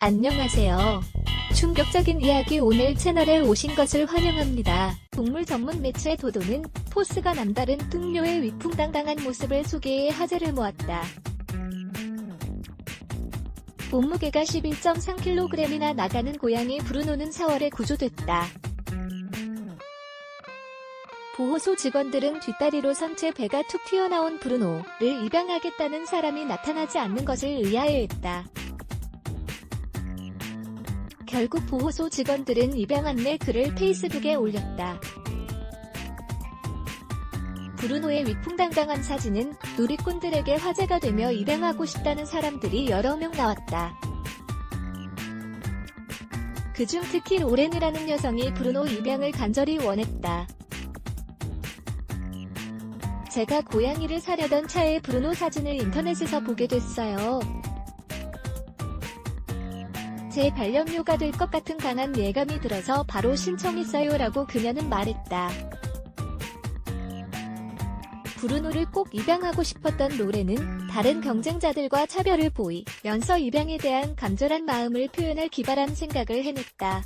안녕하세요. 충격적인 이야기 오늘 채널에 오신 것을 환영합니다. 동물 전문 매체 도도는 포스가 남다른 뚱뇨의 위풍당당한 모습을 소개해 화제를 모았다. 몸무게가 11.3kg이나 나가는 고양이 브루노는 4월에 구조됐다. 보호소 직원들은 뒷다리로 선채 배가 툭 튀어나온 브루노를 입양하겠다는 사람이 나타나지 않는 것을 의아해했다. 결국 보호소 직원들은 입양 안내 글을 페이스북에 올렸다. 브루노의 위풍당당한 사진은 누리꾼들에게 화제가 되며 입양하고 싶다는 사람들이 여러 명 나왔다. 그중 특히 로렌이라는 여성이 브루노 입양을 간절히 원했다. 제가 고양이를 사려던 차에 브루노 사진을 인터넷에서 보게 됐어요. 제 반려묘가 될 것 같은 강한 예감이 들어서 바로 신청했어요 라고 그녀는 말했다. 브루노를 꼭 입양하고 싶었던 로렌은 다른 경쟁자들과 차별을 보이면서 입양에 대한 간절한 마음을 표현할 기발한 생각을 해냈다.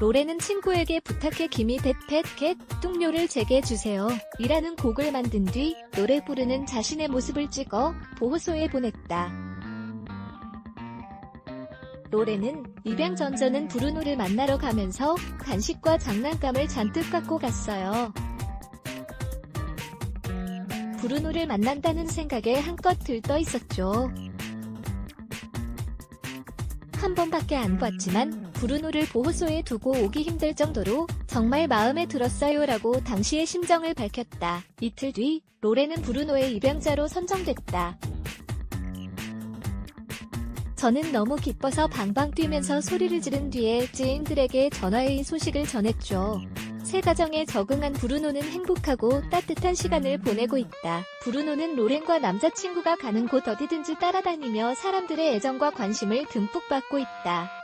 로렌은 친구에게 부탁해 기미 펫펫캣 뚱뇨를 제게 주세요 이라는 곡을 만든 뒤 노래 부르는 자신의 모습을 찍어 보호소에 보냈다. 로렌은 입양 전전은 브루노를 만나러 가면서 간식과 장난감을 잔뜩 갖고 갔어요. 브루노를 만난다는 생각에 한껏 들떠 있었죠. 한 번밖에 안 봤지만 브루노를 보호소에 두고 오기 힘들 정도로 정말 마음에 들었어요 라고 당시의 심정을 밝혔다. 이틀 뒤 로렌은 브루노의 입양자로 선정됐다. 저는 너무 기뻐서 방방 뛰면서 소리를 지른 뒤에 지인들에게 전화해 이 소식을 전했죠. 새 가정에 적응한 브루노는 행복하고 따뜻한 시간을 보내고 있다. 브루노는 로렌과 남자친구가 가는 곳 어디든지 따라다니며 사람들의 애정과 관심을 듬뿍 받고 있다.